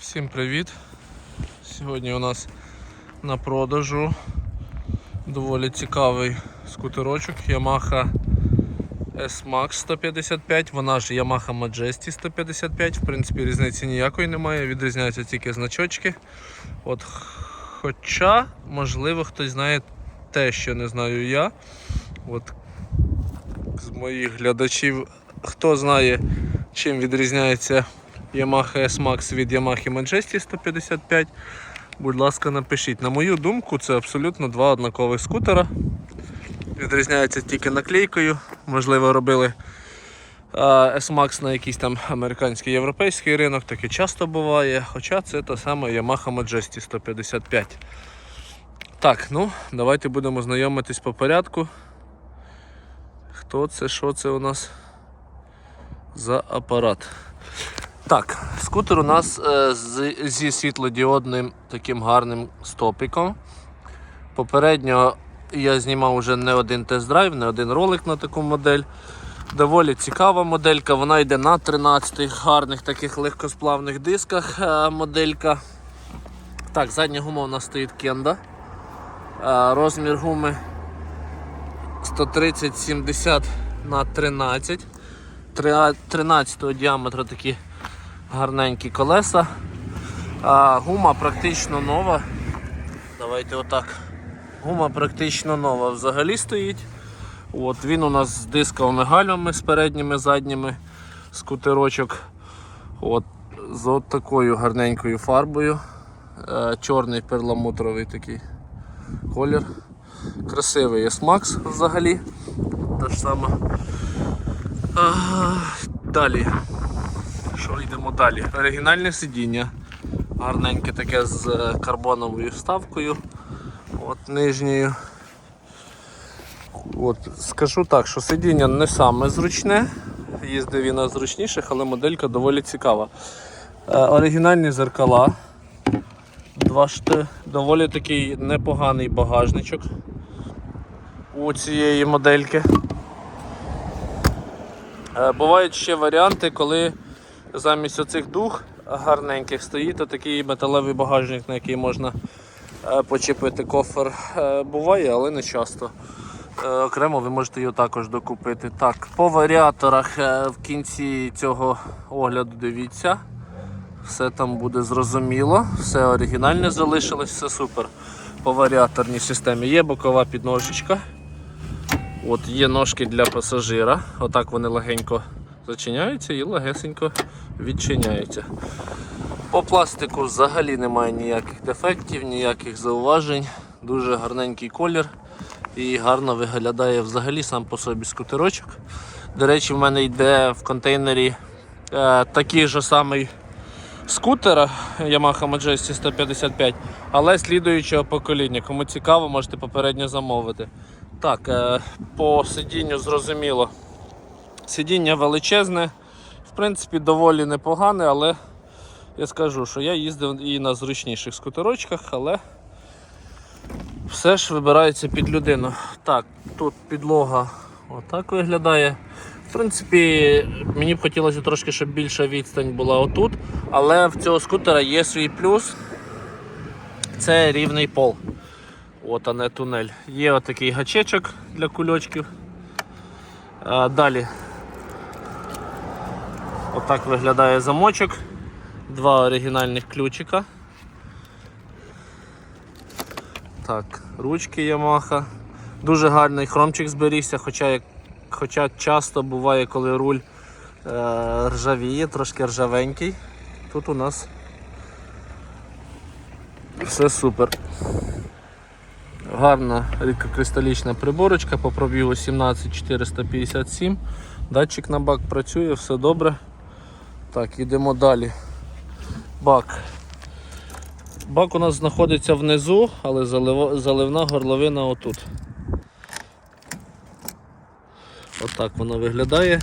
Всім привіт! Сьогодні у нас на продажу доволі цікавий скутерочок Yamaha S-Max 155, вона ж Yamaha Majesty 155, в принципі різниці ніякої немає, відрізняються тільки значочки. От, хоча, можливо, хтось знає те, що не знаю я. От, з моїх глядачів, хто знає, чим відрізняється Yamaha S-Max від Yamaha Majesty 155. Будь ласка, напишіть. На мою думку, це абсолютно два однакових скутера. Відрізняються тільки наклейкою. Можливо, робили S-Max на якийсь там американський європейський ринок, таке часто буває. Хоча це та сама Yamaha Majesty 155. Так, ну, давайте будемо знайомитись по порядку. Хто це, що це у нас за апарат? Так, скутер у нас е, з, зі світлодіодним таким гарним стопиком. Попередньо я знімав вже не один тест-драйв, не один ролик на таку модель. Доволі цікава моделька, вона йде на 13 гарних таких легкосплавних дисках е, моделька. Так, задня гума у нас стоїть кенда. Е, розмір гуми 130-70 на 13. 13 діаметра такі гарненькі колеса. А, гума практично нова. Давайте отак. Гума практично нова взагалі стоїть. От, Він у нас з дисковими гальмами з передніми, задніми скутерочок. От, з от такою гарненькою фарбою. Е, чорний перламутровий такий колір. Красивий S-Max взагалі. Та ж сама. Далі. Що йдемо далі? Оригінальне сидіння. Гарненьке таке з е, карбоновою вставкою. От нижньою. От, скажу так, що сидіння не саме зручне. Їздив і на зручніших, але моделька доволі цікава. Е, оригінальні зеркала. Два шти, доволі такий непоганий багажничок у цієї модельки. Е, Бувають ще варіанти, коли замість оцих дух гарненьких стоїть такий металевий багажник, на який можна е, почепити кофер. Е, Буває, але не часто. Е, Окремо ви можете його також докупити. Так, по варіаторах в кінці цього огляду дивіться. Все там буде зрозуміло, все оригінальне залишилось, все супер. По варіаторній системі є бокова підножечка. От Є ножки для пасажира. Отак вони легенько зачиняються і легесенько відчиняються. По пластику взагалі немає ніяких дефектів, ніяких зауважень. Дуже гарненький колір і гарно виглядає взагалі сам по собі скутерочок. До речі, в мене йде в контейнері е, такий же самий скутера Yamaha Majesty 155, але слідуючого покоління. Кому цікаво, можете попередньо замовити. Так, е, по сидінню зрозуміло. Сидіння величезне, в принципі, доволі непогане, але я скажу, що я їздив і на зручніших скутерочках, але все ж вибирається під людину. Так, тут підлога отак виглядає. В принципі, мені б хотілося трошки, щоб більша відстань була отут, але в цього скутера є свій плюс. Це рівний пол. От, а не тунель. Є отакий гачечок для кульочків. А, далі. Отак виглядає замочок. Два оригінальних ключика. Так, ручки Yamaha. Дуже гарний хромчик зберігся, хоча, хоча часто буває, коли руль е, ржавіє, трошки ржавенький. Тут у нас все супер. Гарна рідкокристалічна приборочка по пробігу 17457. Датчик на бак працює, все добре. Так, йдемо далі. Бак. Бак у нас знаходиться внизу, але заливна горловина отут. Отак воно виглядає.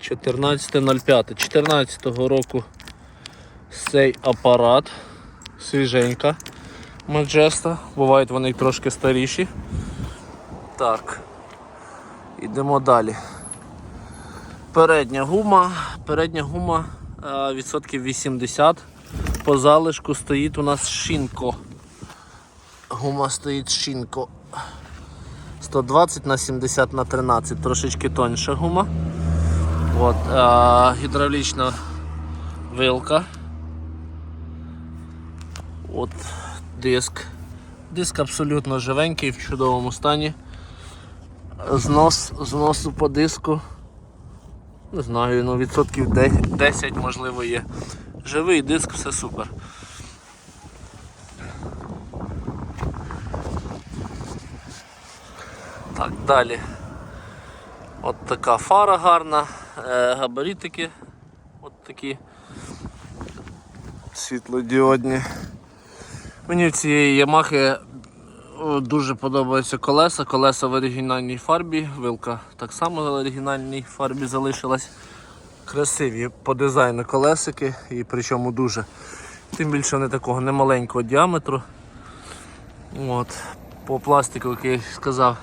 14.05. 14-го року цей апарат. Свіженька. Маджеста. Бувають вони трошки старіші. Так. Ідемо далі. Передня гума. Передня гума е, відсотків 80. по залишку стоїть у нас шинко. Гума стоїть шинко. 120 на 70 на 13, трошечки тоньша гума. От, а, гідравлічна вилка. От диск. Диск абсолютно живенький, в чудовому стані. Знос, зносу по диску. Не знаю, ну відсотків 10 можливо є. Живий диск, все супер. Так, далі. От така фара гарна, е, габаритики от такі світлодіодні. Мені в цієї Ямахи дуже подобаються колеса. Колеса в оригінальній фарбі, вилка так само в оригінальній фарбі залишилась. Красиві по дизайну колесики і причому дуже. Тим більше вони такого немаленького діаметру. От. По пластику, як я сказав,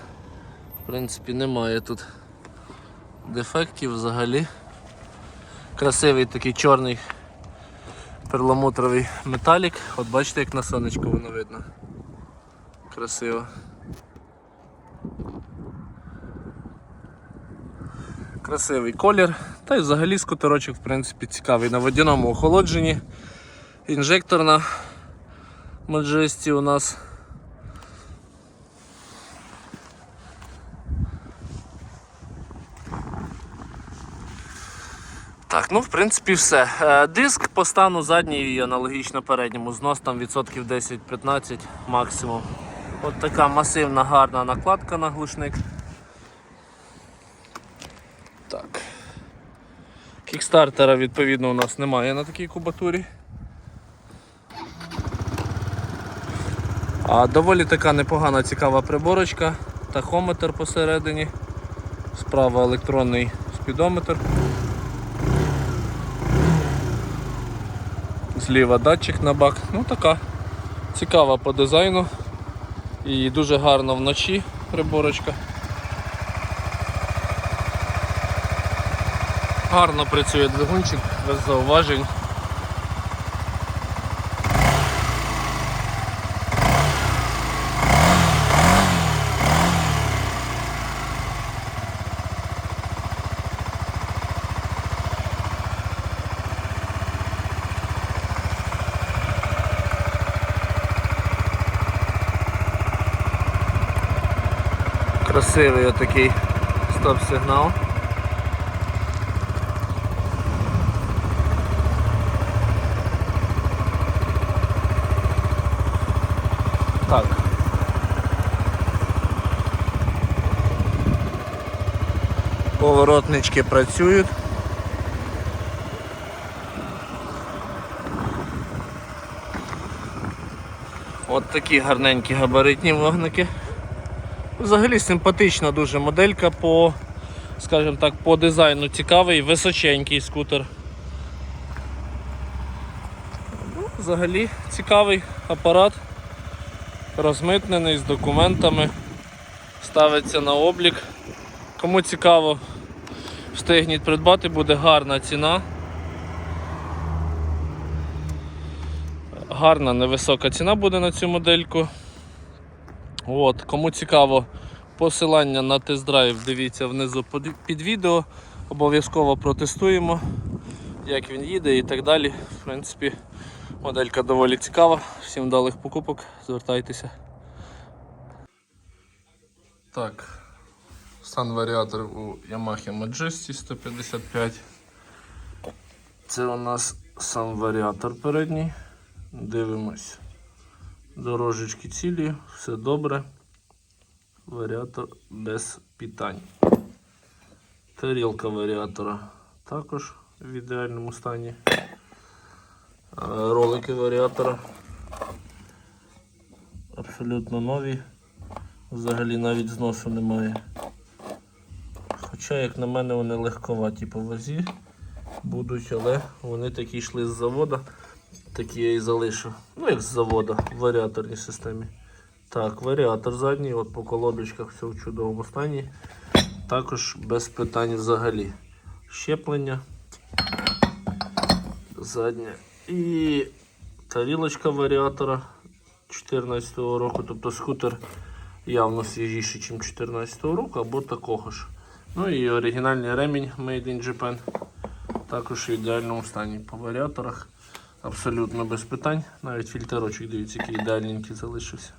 в принципі немає тут дефектів взагалі. Красивий такий чорний перламутровий металік. От бачите, як на сонечку воно видно. Красиво. Красивий колір. Та й взагалі скутерочок в принципі цікавий. На водяному охолодженні. Інжекторна Маджесті у нас. Так, ну в принципі все. Е, Диск по стану задній і аналогічно передньому. Знос там відсотків 10-15 максимум. От така масивна гарна накладка на глушник. Так. Кікстартера відповідно у нас немає на такій кубатурі. А доволі така непогана цікава приборочка, тахометр посередині, справа електронний спідометр. Зліва датчик на бак. Ну така цікава по дизайну і дуже гарно вночі приборочка. Гарно працює двигунчик, без зауважень. Красивий отакий стоп-сигнал. Так. Поворотнички працюють. От такі гарненькі габаритні вогники. Взагалі симпатична дуже моделька по, скажімо так, по дизайну цікавий, височенький скутер. Ну, взагалі цікавий апарат, розмитнений з документами, ставиться на облік. Кому цікаво, встигніть придбати, буде гарна ціна. Гарна невисока ціна буде на цю модельку. От, Кому цікаво, посилання на тест-драйв дивіться внизу під- відео. Обов'язково протестуємо, як він їде і так далі. В принципі, моделька доволі цікава. Всім вдалих покупок, звертайтеся. Так, стан варіатор у Yamaha Majesty 155. Це у нас сам варіатор передній. Дивимось. Дорожечки цілі, все добре. Варіатор без питань. Тарілка варіатора також в ідеальному стані. Е, Ролики варіатора абсолютно нові. Взагалі навіть зносу немає. Хоча, як на мене, вони легковаті по вазі будуть, але вони такі йшли з заводу. Такі я і залишу. Ну, як з заводу в варіаторній системі. Так, варіатор задній, от по колодочках все в чудовому стані. Також без питань взагалі. Щеплення. Заднє. І тарілочка варіатора 2014 року, тобто скутер явно свіжіший, ніж 2014 року, або такого ж. Ну і оригінальний ремінь Made in Japan. Також в ідеальному стані по варіаторах. Абсолютно без питань. Навіть фільтрочок, дивіться, який ідеальненький залишився.